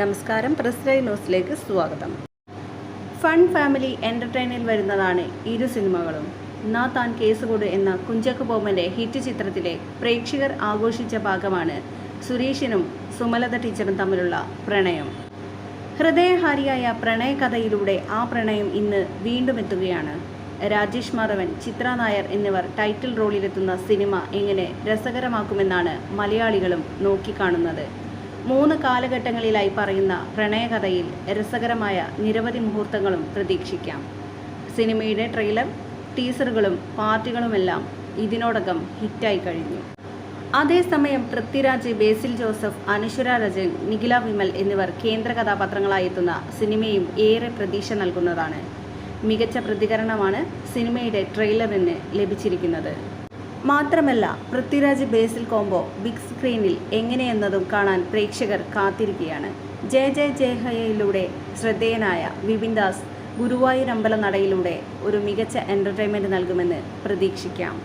നമസ്കാരം. Press live ന്യൂസിലേക്ക് സ്വാഗതം. ഫൺ ഫാമിലി എന്റർടൈനിൽ വരുന്നതാണ് ഇരു സിനിമകളും. നാ താൻ കേസുകൊട് എന്ന കുഞ്ചക്ക് ബോമന്റെ ഹിറ്റ് ചിത്രത്തിലെ പ്രേക്ഷകർ ആഘോഷിച്ച ഭാഗമാണ് സുരേഷിനും സുമലത ടീച്ചറും തമ്മിലുള്ള പ്രണയം. ഹൃദയഹാരിയായ പ്രണയകഥയിലൂടെ ആ പ്രണയം ഇന്ന് വീണ്ടും എത്തുകയാണ്. രാജേഷ് മാധവൻ ചിത്ര നായർ എന്നിവർ ടൈറ്റിൽ റോളിലെത്തുന്ന സിനിമ എങ്ങനെ രസകരമാക്കുമെന്നാണ് മലയാളികളും നോക്കിക്കാണുന്നത്. മൂന്ന് കാലഘട്ടങ്ങളിലായി പറയുന്ന പ്രണയകഥയിൽ രസകരമായ നിരവധി മുഹൂർത്തങ്ങളും പ്രതീക്ഷിക്കാം. സിനിമയുടെ ട്രെയിലർ ടീസറുകളും പാർട്ടികളുമെല്ലാം ഇതിനോടകം ഹിറ്റായി കഴിഞ്ഞു. അതേസമയം പൃഥ്വിരാജ് ബേസിൽ ജോസഫ് അനശ്വര രജൻ നിഖില വിമൽ എന്നിവർ കേന്ദ്ര കഥാപാത്രങ്ങളായി എത്തുന്ന സിനിമയും ഏറെ പ്രതീക്ഷ നൽകുന്നതാണ്. മികച്ച പ്രതികരണമാണ് സിനിമയുടെ ട്രെയിലറിന് ലഭിച്ചിരിക്കുന്നത്. മാത്രമല്ല പൃഥ്വിരാജ് ബേസിൽ കോംബോ ബിഗ് സ്ക്രീനിൽ എങ്ങനെയെന്നതും കാണാൻ പ്രേക്ഷകർ കാത്തിരിക്കുകയാണ്. ജയ ജയ ജയഹയയിലൂടെ ശ്രദ്ധേയനായ വിപിൻ ദാസ് ഗുരുവായൂർ അമ്പല നടയിലൂടെ ഒരു മികച്ച എന്റർടൈൻമെന്റ് നൽകുമെന്ന് പ്രതീക്ഷിക്കാം.